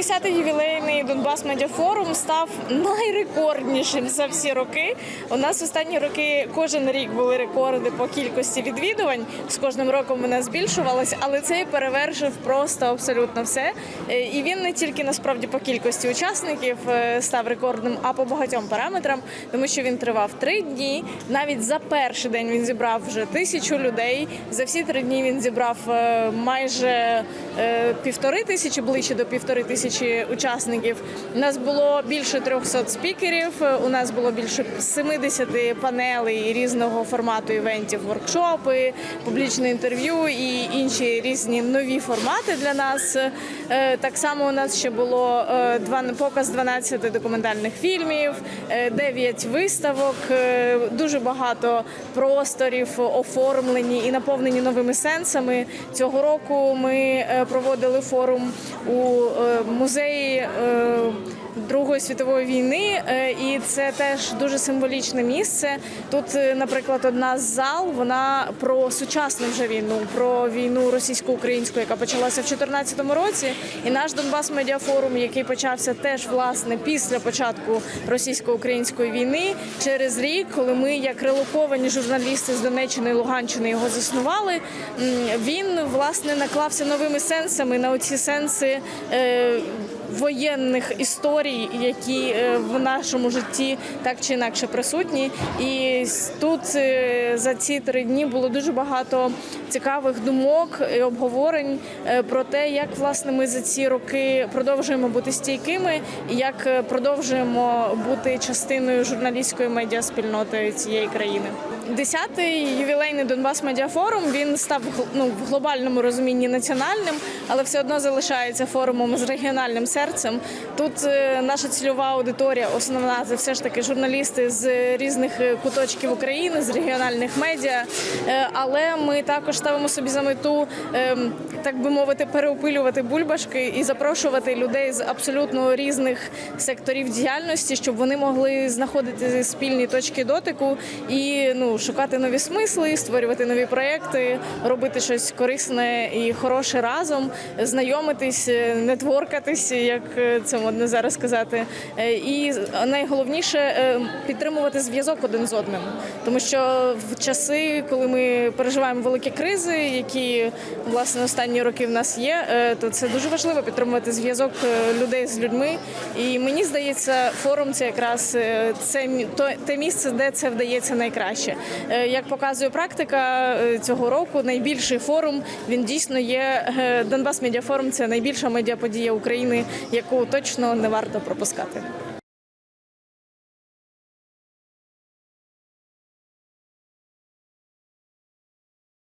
10-й ювілейний Донбас Медіафорум став найрекорднішим за всі роки. У нас останні роки кожен рік були рекорди по кількості відвідувань. З кожним роком вона збільшувалась, але цей перевершив просто абсолютно все. Е, І він не тільки насправді по кількості учасників е, став рекордним, а по багатьом параметрам, тому що він тривав три дні. Навіть за перший день він зібрав вже тисячу людей. За всі три дні він зібрав е, майже півтори тисячі, ближче до півтори тисячі учасників. У нас було більше 300 спікерів. е, У нас було більше 70 панелей різного формату івентів, воркшопи, публічне інтерв'ю і інші різні нові формати для нас. Е, Так само у нас ще було е, показ 12 документальних фільмів, 9 виставок, дуже багато просторів оформлені і наповнені новими сенсами. Цього року ми проводили форум у музеї. Е, Другої світової війни, е, і це теж дуже символічне місце. Тут, е, наприклад, одна з зал вона про сучасну вже війну, про війну російсько-українську, яка почалася в 2014 році. І наш Донбас Медіафорум, який почався теж власне після початку російсько-української війни, через рік, коли ми, як релоковані журналісти з Донеччини і Луганщини, його заснували. Він власне наклався новими сенсами на оці сенси. Воєнних історій, які е, в нашому житті так чи інакше присутні, і тут е, за ці три дні було дуже багато цікавих думок і обговорень е, про те, як власне ми за ці роки продовжуємо бути стійкими, і як продовжуємо бути частиною журналістської медіаспільноти цієї країни. Десятий ювілейний Донбас Медіафорум він став ну, в глобальному розумінні національним, але все одно залишається форумом з регіональним серцем. Тут е, наша цільова аудиторія, основна це все ж таки журналісти з різних е, куточків України, з регіональних медіа. Е, Але ми також ставимо собі за мету, ем, так би мовити, переопилювати бульбашки і запрошувати людей з абсолютно різних секторів діяльності, щоб вони могли знаходити спільні точки дотику і ну шукати нові смисли, створювати нові проекти, робити щось корисне і хороше разом, знайомитись, е, нетворкатись, як е, це модно зараз сказати. Е, І найголовніше підтримувати зв'язок один з одним, тому що в часи, коли ми переживаємо великі кризи, які власне останні роки в нас є, то це дуже важливо підтримувати зв'язок людей з людьми. І мені здається, форум це якраз це те місце, де це вдається найкраще. Е, Як показує практика е, цього року, найбільший форум він дійсно є е, Донбас Медіафорум. Це найбільша медіаподія України, яку точно не варто пропускати.